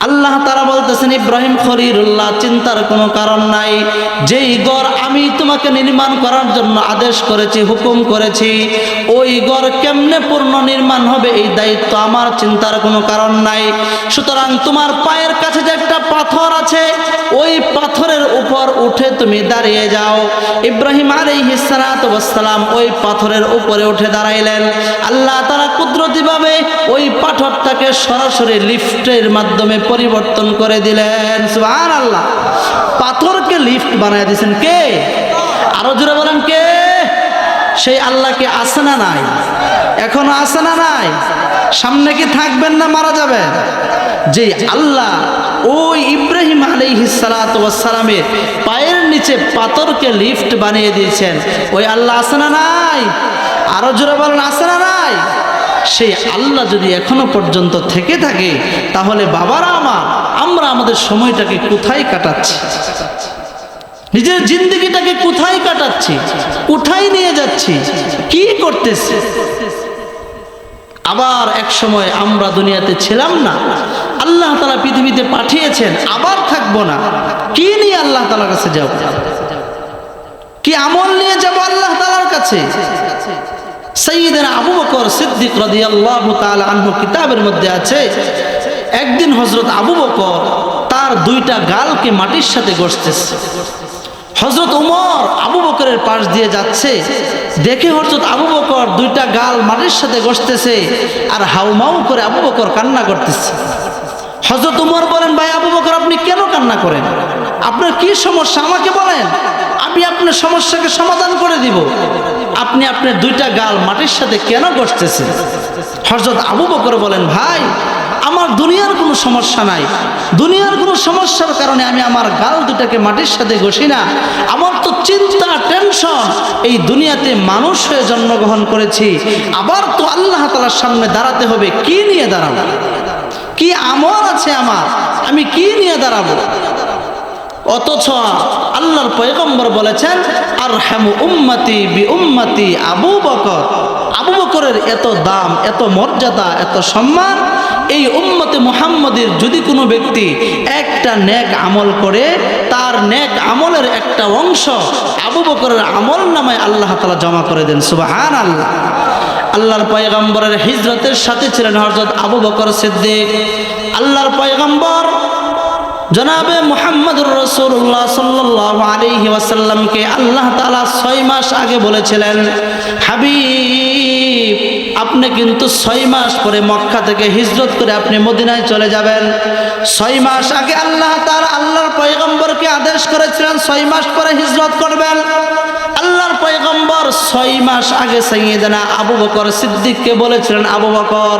আল্লাহ তারা বলতেছেন ইব্রাহিম খলিরুল্লাহ চিন্তার কোনো কারণ নাই। যেই গড় আমি তোমাকে নির্মাণ করার জন্য আদেশ করেছি, হুকুম করেছি, ওই গড় কেমনে পূর্ণ নির্মাণ হবে এই দায়িত্ব আমার চিন্তার কোনো কারণ নাই। সুতরাং তোমার পায়ের কাছে যে একটা পাথর আছে, ওই পাথরের উপর উঠে তুমি দাঁড়িয়ে যাও। ইব্রাহিম আলাইহিসালাম ওই পাথরের উপরে উঠে দাঁড়াইলেন। আল্লাহ তারা কুদরতিভাবে ওই পাথরটাকে সরাসরি লিফটের মাধ্যমে পরিবর্তন করে দিলেন সুবহান আল্লাহ পাথরকে লিফট বানায় দিয়েছেন কে? আরও জোরে বলেন কে? সেই আল্লাহকে আসে না নাই? এখনও আসে না নাই? সামনে কি থাকবেন না মারা যাবেন? যে আল্লাহ ওই ইব্রাহিম আলাইহিসালামের পায়ের নিচে পাথরকে লিফট বানিয়ে দিয়েছেন। ওই আল্লাহ আসে না নাই? আরও জোরে বলেন আসে না নাই? সেই আল্লাহ যদি এখনও পর্যন্ত থেকে থাকে, তাহলে বাবারা আমার আমরা আমাদের সময়টাকে কোথায় কাটাচ্ছি? নিজের জিন্দগিটাকে কোথায় কাটাচ্ছি? কোথায় নিয়ে যাচ্ছি? কি করতেছি? আবার এক সময় আমরা দুনিয়াতে ছিলাম না। আল্লাহ তালা পৃথিবীতে পাঠিয়েছেন, আবার থাকব না। কি নিয়ে আল্লাহ তালার কাছে যাব? কি আমল নিয়ে যাব আল্লাহ তালার কাছে? সঈদের আবু বকর সিদ্দিক তাআলা আনহু কিতাবের মধ্যে আছে একদিন হজরত আবু বকর তার দুইটা গালকে মাটির সাথে গড়তেছে হজরত উমর আবু বকরের পাশ দিয়ে যাচ্ছে। দেখে হযরত আবু বকর দুইটা গাল মাটির সাথে গড়তেছে আর হাউমাউ করে আবু বকর কান্না করতেছে। হজরত উমর বলেন, ভাই আবু বকর, আপনি কেন কান্না করেন? আপনার কি সমস্যা? আমাকে বলেন। আমি আপনার সমস্যাকে সমাধান করে দিব। আপনি আপনার দুইটা গাল মাটির সাথে কেন বসতেছেন হজরত আবু বকর বলেন, ভাই আমার দুনিয়ার কোনো সমস্যা নাই। দুনিয়ার কোনো সমস্যার কারণে আমি আমার গাল দুটাকে মাটির সাথে ঘষি না। আমার তো চিন্তা, টেনশন, এই দুনিয়াতে মানুষ হয়ে জন্মগ্রহণ করেছি। আবার তো আল্লাহ তালার সামনে দাঁড়াতে হবে, কি নিয়ে দাঁড়াবো? কি আমল আছে আমার? আমি কি নিয়ে দাঁড়াবো? অথচ আল্লাহর পয়গম্বর বলেছেন আর হ্যামু উম্মতি বি উম্মতি আবু বকর। আবু বকরের এত দাম, এত মর্যাদা, এত সম্মান এই উম্মতে মুহাম্মদের যদি কোনো ব্যক্তি একটা নেক আমল করে, তার নেক আমলের একটা অংশ আবু বকরের আমল নামায় আল্লাহ তালা জমা করে দেন সুবাহান আল্লাহ আল্লাহর পয়গম্বরের হিজরতের সাথে ছিলেন হজরত আবু বকর সিদ্দিক। আল্লাহর পয়গম্বর জনাবে মুহাম্মদুর রসুল্লাহ সাল্লাহ আলিহি ওয়াসাল্লামকে আল্লাহ তালা ছয় মাস আগে বলেছিলেন, হাবিব আপনি কিন্তু ছয় মাস পরে মক্কা থেকে হিজরত করে আপনি মদিনায় চলে যাবেন। ছয় মাস আগে আল্লাহ তার আল্লাহর পয়গম্বরকে আদেশ করেছিলেন, ছয় মাস পরে হিজরত করবেন। আল্লাহর পয়গম্বর ছয় মাস আগে সাইয়েদানা আবু বকর সিদ্দিককে বলেছিলেন, আবু বকর,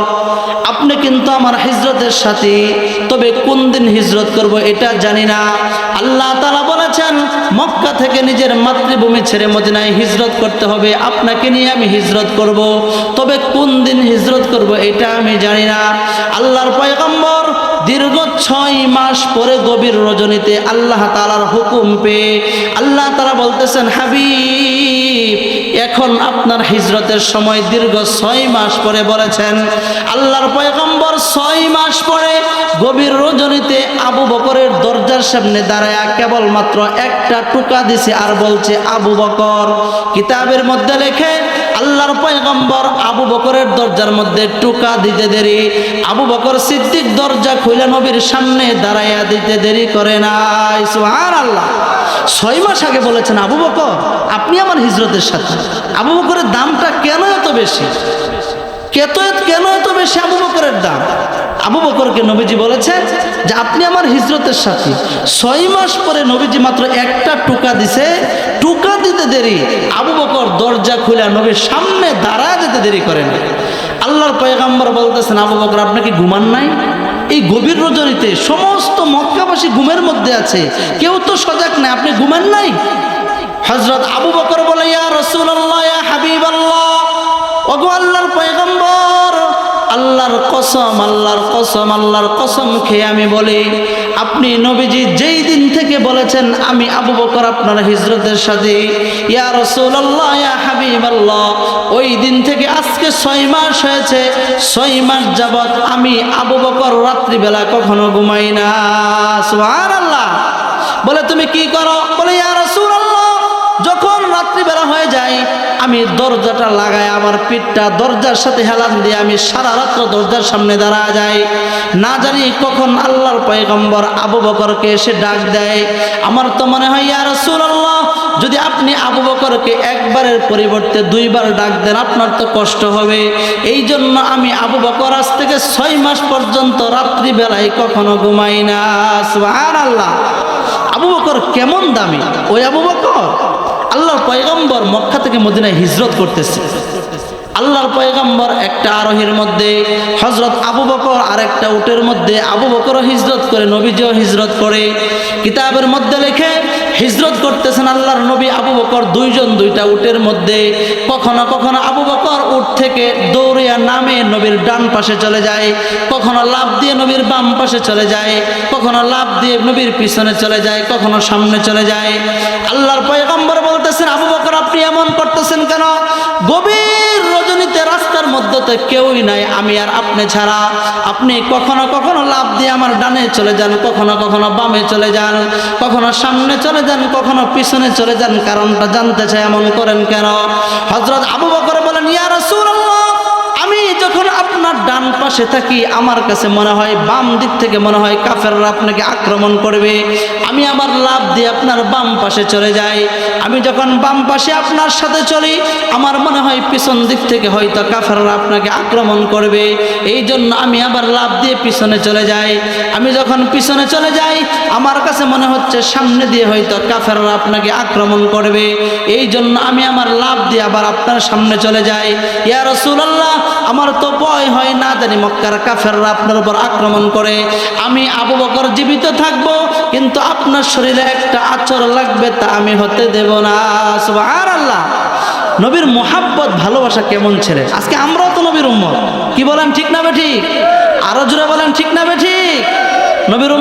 আপনি কিন্তু আমার হিজরতের সাথে, তবে কোন দিন হিজরত করব এটা জানি না। আল্লাহ তালা বলেছেন, মক্কা থেকে নিজের মাতৃভূমি ছেড়ে মদিনায় হিজরত করতে হবে। আপনাকে নিয়ে আমি হিজরত করব, তবে কোন দিন হিজরত করব এটা আমি জানি না। আল্লাহর পয়গম্বর দীর্ঘ ছয় মাস পরে গভীর রজনীতে আল্লাহ তালার হুকুম পেয়ে আল্লাহ তালা বলতেছেন, হাবিব, এখন আপনার হিজরতের সময় দীর্ঘ ছয় মাস পরে বলেছেন। আল্লাহর পয়গম্বর ছয় মাস পরে গভীর রজনীতে আবু বকরের দরজার সামনে দাঁড়ায় কেবলমাত্র একটা টুকা দিছে আর বলছে, আবু বকর, কিতাবের মধ্যে লেখে আল্লাহর পয়গম্বর আবু বকরের দরজার মধ্যে টুকা দিতে দেরি। আবু বকর সিদ্দিক দরজা খুলে নবীর সামনে দাঁড়াইয়া দিতে দেরি করে নাই। সুহার আল্লাহ ছয় মাস আগে বলেছেন, আবু বকর, আপনি আমার হিজরতের সাথে। আবু বকরের দামটা কেন এত বেশি? কেত কেন এত বেশি আবু বকরের দাম? আবু বকরকে নবীজি বলেছেন যে, আপনি আমার হিজরতের সাথে। ছয় মাস পরে নবীজি মাত্র একটা টুকা দিছে দিতে দেরি। আবু বকর দরজা খুলে নবীর সামনে দাঁড়া যেতে দেরি করেন আল্লাহর পয়গাম্বর বলতেছেন, আবু বকর, আপনি কি ঘুমান নাই? এই গভীর রজনীতে সমস্ত মক্কাবাসী ঘুমের মধ্যে আছে। কেউ তো সজাগ নাই, আপনি ঘুমান নাই? হজরত আবু বকর বলে, ইয়া রসুল্লাহ ইয়া হাবিব আল্লাহ ওগো আল্লাহর পয়গম্বর, আল্লাহর কসম আল্লাহর কসম আল্লাহর কসম খেয়ে আমি বলি আপনি নবীজি যেই দিন থেকে বলেছেন, আমি আবু বকর আপনার হিজরতের সাথে, ইয়া রসুল্লাহ ইয়া হাবিবাল্লাহ, ওই দিন থেকে আজকে ছয় মাস হয়েছে, ছয় মাস যাবৎ আমি আবু বকর রাত্রিবেলা কখনো ঘুমাই না। সুবহানাল্লাহ। বলে, তুমি কি করো? বলে, ইয়া রাসূলুল্লাহ, যখন রাত্রিবেলা হয়ে যায়, আমি দরজাটা লাগাই, আমার পিঠটা দরজার সাথে হেলান দিয়ে আমি সারা রাত্র দরজার সামনে দাঁড়া যাই। না জানি কখন আল্লাহর পয়গম্বর আবু বকরকে এসে ডাক দেয়। আমার তো মনে হয়, ইয়া রাসূলুল্লাহ, যদি আপনি আবু বকরকে একবারের পরিবর্তে দুইবার ডাক দেন, আপনার তো কষ্ট হবে। এই জন্য আমি আবু বকর আজ থেকে ছয় মাস পর্যন্ত রাত্রিবেলায় কখনো ঘুমাই না। সুবহানাল্লাহ। আবু বকর কেমন দামি? ওই আবু বকর? আল্লাহর পয়গম্বর মক্কা থেকে মদিনায় হিজরত করতেছে। আল্লাহর পয়গম্বর একটা আরোহীর মধ্যে হজরত আবু বকর আর একটা উটের মধ্যে আবু বকরও হিজরত করে, নবীজিও হিজরত করে। কিতাবের মধ্যে লেখে, হিজরত করতেছেন আল্লাহর নবী আবু বকর দুইজন দুইটা উটের মধ্যে। কখনো কখনো আবু বকর উট থেকে দৌড়িয়া নামে নবীর ডান পাশে চলে যায়, কখনো লাভ দিয়ে নবীর বাম পাশে চলে যায়, কখনো লাভ দিয়ে নবীর পিছনে চলে যায়, কখনো সামনে চলে যায়। আল্লাহর পয়গম্বর বলতেছেন আপনি এমন করতেছেন কেন? গভীর রজনীতে রাস্তার মধ্যে তো কেউই নাই, আমি আর আপনি ছাড়া। আপনি কখনো কখনো লাভ দিয়ে আমার ডানে চলে যান, কখনো কখনো বামে চলে যান, কখনো সামনে চলে যান, কখনো পিছনে চলে যান, কারণটা জানতে চাই এমন করেন কেন? হজরত আবু বকর পাশে থাকি আমার কাছে মনে হয় বাম দিক থেকে মনে হয় কাফেররা আপনাকে আক্রমণ করবে। আমি আবার লাভ দিয়ে আপনার বাম পাশে চলে যাই। আমি যখন বাম পাশে আপনার সাথে চলি, আমার মনে হয় পিছন দিক থেকে হয়তো কাফেররা আপনাকে আক্রমণ করবে। এই জন্য আমি আবার লাভ দিয়ে পিছনে চলে যাই। আমি যখন পিছনে চলে যাই, আমার কাছে মনে হচ্ছে সামনে দিয়ে হয়তো কাফেররা আপনাকে আক্রমণ করবে। এই জন্য আমি আমার লাভ দিয়ে আবার আপনার সামনে চলে যাই। ইয়া রাসূলুল্লাহ আমার তো ভয় হয় না জানি মক্কার কাফেররা আপনার উপর আক্রমণ করে। আমি আবু বকর জীবিত থাকব, কিন্তু আপনার শরীরে একটা আচর লাগবে তা আমি হতে দেব না। আর আল্লাহ নবীর মোহাব্বত, ভালোবাসা কেমন ছেলে? আজকে আমরাও তো নবীর উম্মত। কি বলেন, ঠিক না বে ঠিক? আরও জোরে বলেন, ঠিক না বে ঠিক? নবীর